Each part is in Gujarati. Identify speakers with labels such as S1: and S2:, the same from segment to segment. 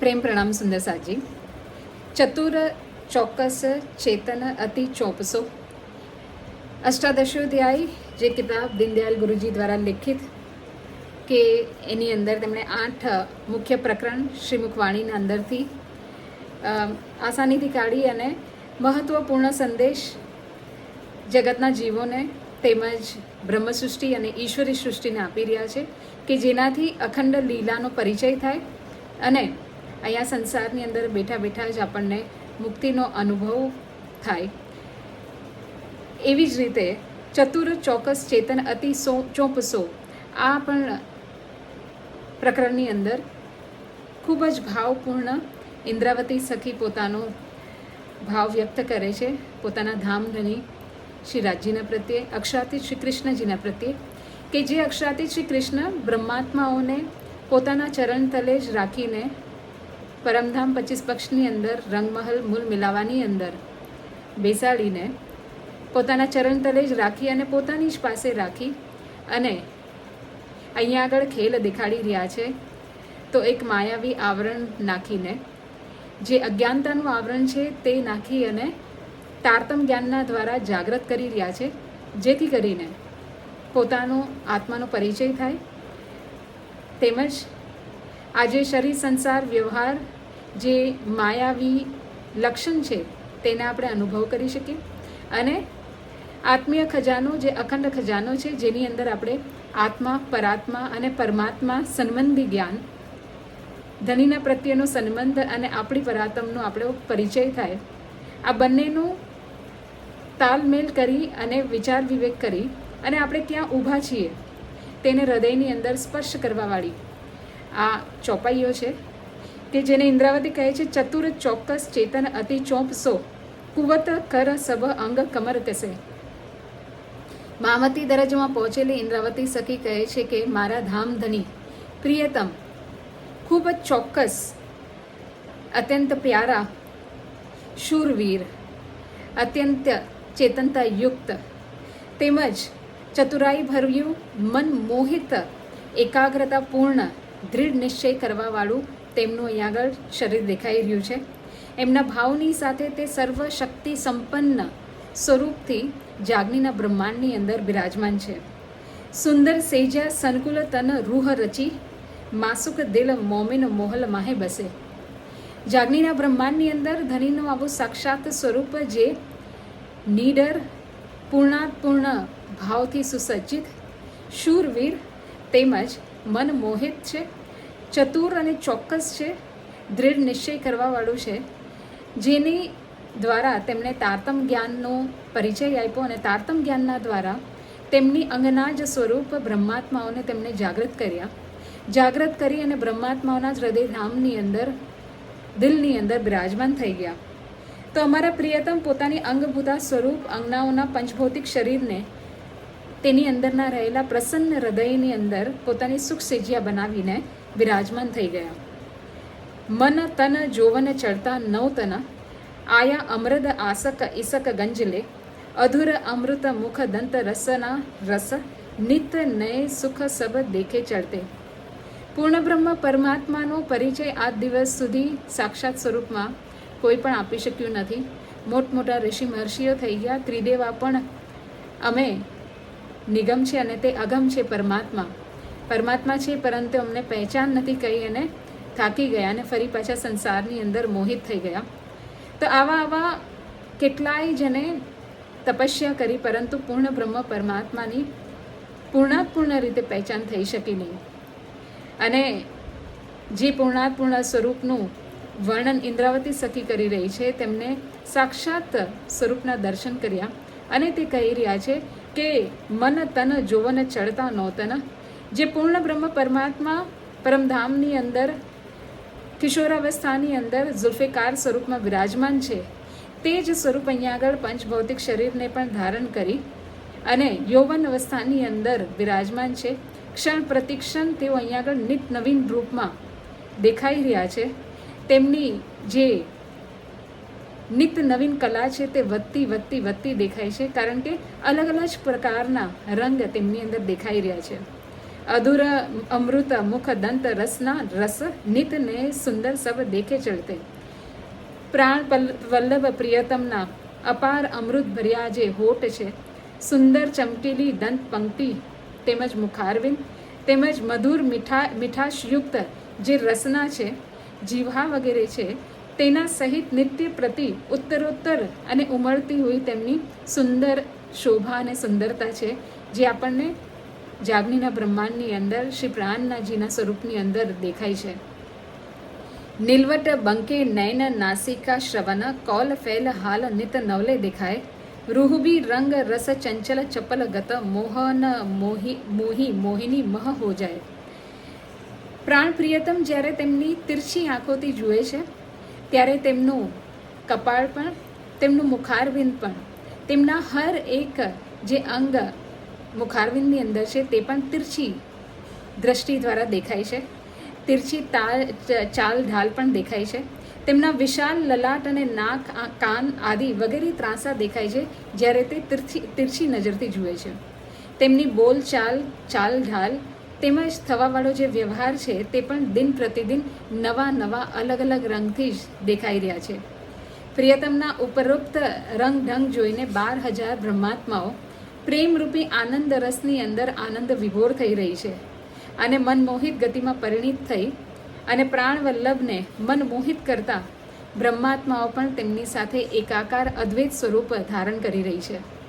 S1: પ્રેમ પ્રણામ સુંદર સાજી. ચતુર ચોક્કસ ચેતન અતિ ચોપસો. અષ્ટાદશોધ્યાય જે કિતાબ દીનદયાલ ગુરુજી દ્વારા લિખિત, કે એની અંદર તેમણે આઠ મુખ્ય પ્રકરણ શ્રીમુખવાણીના અંદરથી આસાનીથી કાઢી અને મહત્વપૂર્ણ સંદેશ જગતના જીવોને તેમજ બ્રહ્મસૃષ્ટિ અને ઈશ્વરી સૃષ્ટિને આપી રહ્યા છે, કે જેનાથી અખંડ લીલાનો પરિચય થાય અને અહીંયા સંસારની અંદર બેઠા બેઠા જ આપણને મુક્તિનો અનુભવ થાય. એવી જ રીતે ચતુર ચોક્કસ ચેતન અતિ સો ચોપસો આ પણ પ્રકરણની અંદર ખૂબ જ ભાવપૂર્ણ ઇન્દ્રાવતી સખી પોતાનો ભાવ વ્યક્ત કરે છે. પોતાના ધામધની શ્રી રાજજીના પ્રત્યે અક્ષરાતીત શ્રી કૃષ્ણજીના પ્રત્યે કે જે અક્ષરાતીત શ્રી કૃષ્ણ બ્રહ્માત્માઓને પોતાના ચરણ તલે જ રાખીને પરમધામ પચીસ પક્ષની અંદર રંગમહલ મૂલ મિલાવાની અંદર બેસાડીને પોતાના ચરણ તલે જ રાખી અને પોતાની જ પાસે રાખી અને અહીંયા આગળ ખેલ દેખાડી રહ્યા છે, તો એક માયાવી આવરણ નાખીને, જે અજ્ઞાનતાનું આવરણ છે તે નાખી અને તારતમ જ્ઞાનના દ્વારા જાગૃત કરી રહ્યા છે, જેથી કરીને પોતાનો આત્માનો પરિચય થાય. તેમજ આજે શરીર સંસાર વ્યવહાર જે માયાવી લક્ષણ છે, તેને આપણે અનુભવ કરી શકીએ. અને આત્મીય ખજાનો જે અખંડ ખજાનો છે, જેની અંદર આપણે આત્મા, પરાત્મા અને પરમાત્મા સંબંધી જ્ઞાન, ધનીના પ્રત્યેનો સંબંધ અને આપણી પરાતમનો આપણો પરિચય થાય. આ બંનેનું તાલમેલ કરી અને વિચાર વિવેક કરી અને આપણે ક્યાં ઊભા છીએ. તેને હૃદયની અંદર સ્પર્શ કરવાવાળી આ ચોપાઈઓ છે કે જેને ઇન્દ્રાવતી કહે છે, ચતુર ચોક્કસ ચેતન અતિ ચોંપસો કુવત કર સબ અંગ કમર કસે મામતી દરજમાં પહોંચેલી ઇન્દ્રાવતી સખી કહે છે કે, મારા ધામ ધની, પ્રિયતમ, ખૂબ જ ચોક્કસ, અત્યંત પ્યારા, શૂરવીર, અત્યંત ચેતનતા યુક્ત તેમજ ચતુરાઈ ભર્યું મન મોહિત, એકાગ્રતાપૂર્ણ દૃઢ નિશ્ચય કરવાવાળું તેમનું અહીંયા આગળ શરીર દેખાઈ રહ્યું છે. એમના ભાવની સાથે તે સર્વ શક્તિ સંપન્ન સ્વરૂપથી જાગનીના બ્રહ્માંડની અંદર બિરાજમાન છે. સુંદર સેજા સંકુલ તન, રૂહ રચી, માસુક દિલ, મોમિન, મોહલ માહે બસે. જાગનીના બ્રહ્માંડની અંદર ધનીનું આવું સાક્ષાત સ્વરૂપ જે નીડર, પૂર્ણાત્પૂર્ણ ભાવથી સુસજ્જિત, શૂરવીર તેમજ મન મોહિત છે, ચતુર અને ચોક્કસ છે, દૃઢ નિશ્ચય કરવાવાળું છે, જેની દ્વારા તેમણે તારતમ જ્ઞાનનો પરિચય આપ્યો અને તારતમ જ્ઞાનના દ્વારા તેમની અંગના જ સ્વરૂપ બ્રહ્માત્માઓને તેમણે જાગૃત કર્યા. જાગૃત કરી અને બ્રહ્માત્માઓના જ હૃદયધામની અંદર, દિલની અંદર બિરાજમાન થઈ ગયા. તો અમારા પ્રિયતમ પોતાની અંગભૂતા સ્વરૂપ અંગનાઓના પંચભૌતિક શરીરને તેની અંદરના રહેલા પ્રસન્ન હૃદયની અંદર પોતાની સુખ સેજિયા બનાવીને બિરાજમાન થઈ ગયા. મન, તન, જોવન ચડતા નવતન આયા અમૃત, આસક, ઈસક, ગંજલે, અધુર, અમૃત, મુખ, દંત રસના રસ, નિત, નય, સુખ, સબ, દેખે, ચડતે. પૂર્ણ બ્રહ્મ પરમાત્માનો પરિચય આજ દિવસ સુધી સાક્ષાત સ્વરૂપમાં કોઈ પણ આપી શક્યું નથી. મોટમોટા ઋષિ મહર્ષિઓ થઈ ગયા. ત્રિદેવા પણ અમે નિગમ છે અને તે અગમ છે પરમાત્મા. પરમાત્મા છે, પરંતુ અમને પહેચાન નથી કહી અને થાકી ગયા અને ફરી પાછા સંસારની અંદર મોહિત થઈ ગયા. તો આવા આવા કેટલાય જેને તપસ્યા કરી, પરંતુ પૂર્ણ બ્રહ્મ પરમાત્માની પૂર્ણાત્પૂર્ણ રીતે પહેચાન થઈ શકી નહીં. અને જે પૂર્ણાત્પૂર્ણ સ્વરૂપનું વર્ણન ઇન્દ્રાવતી સખી કરી રહી છે, તેમને સાક્ષાત સ્વરૂપના દર્શન કર્યા. અને તે કહી રહ્યા છે કે મન તન જોવન ચડતા નોતન. જે પૂર્ણ બ્રહ્મ પરમાત્મા પરમધામની અંદર, કિશોરાવસ્થાની અંદર ઝુલ્ફેકાર સ્વરૂપમાં વિરાજમાન છે. તે જ સ્વરૂપ અહીંયા આગળ પંચભૌતિક શરીરને પણ ધારણ કરી અને યૌવન અવસ્થાની અંદર બિરાજમાન છે. ક્ષણ પ્રતિક્ષણ તેઓ અહીંયા આગળ નિત નવીન રૂપમાં દેખાઈ રહ્યા છે. તેમની જે નિત નવીન કલા છે તે વધતી વધતી વધતી દેખાય છે, કારણ કે અલગ અલગ પ્રકારના રંગ તેમની અંદર દેખાઈ રહ્યા છે. અધુર અમૃત, મુખ, દંત, રસના રસ નિત ને સુંદર સબ દેખે ચલતે પ્રાણ વલ્લભ પ્રિયતમના અપાર અમૃત ભર્યા જે હોઠ છે, સુંદર ચમકેલી દંત પંક્તિ તેમજ મુખારવિંદ તેમજ મધુર મીઠા, મીઠાશયુક્ત જે રસના છે જીવહા વગેરે છે તેના સહિત નિત્ય પ્રતિ ઉત્તરોત્તર અને ઉમળતી હોય તેમની સુંદર શોભા અને સુંદરતા છે, જે આપણને જાગનીના બ્રહ્માંડની અંદર, શ્રી પ્રાણનાજીના સ્વરૂપની અંદર દેખાય છે. નીલવટ બંકે નયન નાસિકા શ્રવન કૌલ ફેલ હાલ નિત નવલે દેખાય. રૂહબી રંગ રસ ચંચલ ચપલ ગત મોહન મોહી મોહી મોહિની મહ હો જાય. પ્રાણ પ્રિયતમ જ્યારે તેમની તિરછી આંખોથી જુએ છે ત્યારે તેમનું કપાળ પણ, તેમનું મુખારવિંદ પણ, તેમના હર એક જે અંગ મુખારવિંદની અંદર છે તે પણ તિરછી દ્રષ્ટિ દ્વારા દેખાય છે. તિરછી તાલ ચાલ, ઢાલ પણ દેખાય છે. તેમના વિશાળ લલાટ અને નાક કાન આદિ વગેરે ત્રાંસા દેખાય છે, જ્યારે તે તિરછી તિરછી નજરથી જુએ છે. તેમની બોલ ચાલ ચાલ, ઢાલ તેમજ થવાવાળો જે વ્યવહાર છે તે પણ દિન પ્રતિદિન નવા નવા અલગ અલગ રંગથી જ દેખાઈ રહ્યા છે. પ્રિયતમના ઉપરોક્ત રંગ ઢંગ જોઈને બાર હજાર બ્રહ્માત્માઓ પ્રેમરૂપી આનંદ રસની અંદર આનંદ વિભોર થઈ રહી છે અને મનમોહિત ગતિમાં પરિણિત થઈ અને પ્રાણવલ્લભને મનમોહિત કરતા બ્રહ્માત્માઓ પણ તેમની સાથે એકાકાર અદ્વૈત સ્વરૂપ ધારણ કરી રહી છે.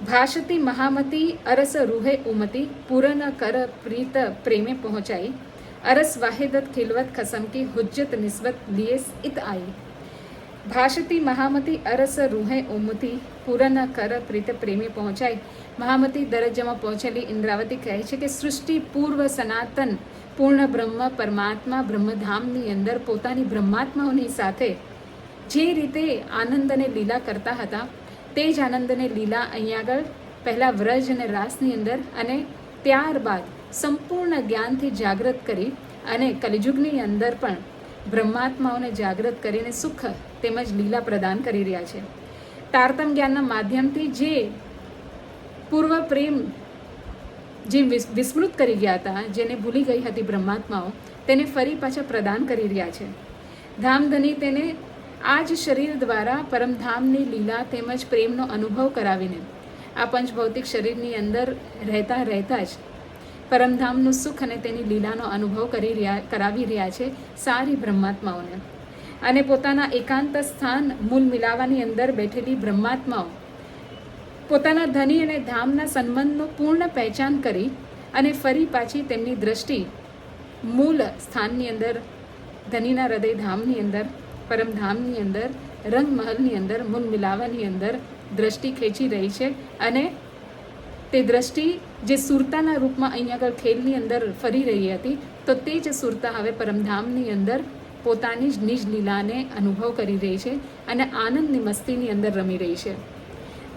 S1: ભાષતી મહામતી અરસ રૂહે ઉમતી પૂરન કર પ્રીત પ્રેમે પહોંચાઈ અરસ વાહેદત ખિલવત ખસમકી હુજ્જત નિસ્બત લીએ ઇત આઈ ભાષતી મહામતી અરસ રૂહે ઉમતી પૂરન કર પ્રીત પ્રેમે પહોંચાઈ મહામતી દરજ્જામાં પહોંચેલી ઇન્દ્રાવતી કહે છે કે સૃષ્ટિ પૂર્વ સનાતન પૂર્ણ બ્રહ્મ પરમાત્મા બ્રહ્મધામની અંદર પોતાની બ્રહ્માત્માઓની સાથે જે રીતે આનંદ અને લીલા કરતા હતા તે જ આનંદ લીલા અહીંયા આગળ, પહેલાં વ્રજ અને રાસની અંદર અને ત્યારબાદ સંપૂર્ણ જ્ઞાનથી જાગૃત કરી અને કલિયુગની અંદર પણ બ્રહ્માત્માઓને જાગૃત કરીને સુખ તેમજ લીલા પ્રદાન કરી રહ્યા છે. તારતમ જ્ઞાનના માધ્યમથી જે પૂર્વ પ્રેમ જે વિસ- વિસ્મૃત કરી ગયા હતા, જેને ભૂલી ગઈ હતી બ્રહ્માત્માઓ, તેને ફરી પાછા પ્રદાન કરી રહ્યા છે. ધામધની તેને આ જ શરીર દ્વારા પરમધામની લીલા તેમજ પ્રેમનો અનુભવ કરાવીને આ પંચભૌતિક શરીરની અંદર રહેતા રહેતા જ પરમધામનું સુખ અને તેની લીલાનો અનુભવ કરી રહ્યા, કરાવી રહ્યા છે સારી બ્રહ્માત્માઓને. અને પોતાના એકાંત સ્થાન મૂલ મિલાવાની અંદર બેઠેલી બ્રહ્માત્માઓ પોતાના ધની અને ધામના સંબંધનો પૂર્ણ પહેચાન કરી અને ફરી પાછી તેમની દ્રષ્ટિ મૂળ સ્થાનની અંદર ધનીના હૃદય ધામની અંદર પરમધામની અંદર, રંગમહલની અંદર મન મિલાવાની અંદર દ્રષ્ટિ ખેંચી રહી છે અને તે દ્રષ્ટિ જે સુરતાના રૂપમાં અહીંયા આગળ ખેલની અંદર ફરી રહી હતી, તો તે જ સુરતા હવે પરમધામની અંદર પોતાની જ નિજ લીલાને અનુભવ કરી રહી છે અને આનંદની મસ્તીની અંદર રમી રહી છે.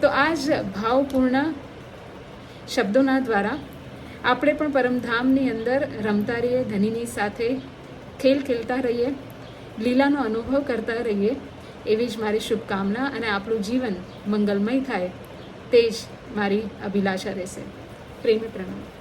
S1: તો આ જ ભાવપૂર્ણ શબ્દોના દ્વારા આપણે પણ પરમધામની અંદર રમતા રહીએ, ધનીની સાથે ખેલ ખેલતા રહીએ. લીલાનો અનુભવ કરતા રહીએ. એવી જ મારી શુભકામના અને આપણું જીવન મંગલમય થાય. તે જ મારી અભિલાષા રહેશે. પ્રેમી પ્રણામ.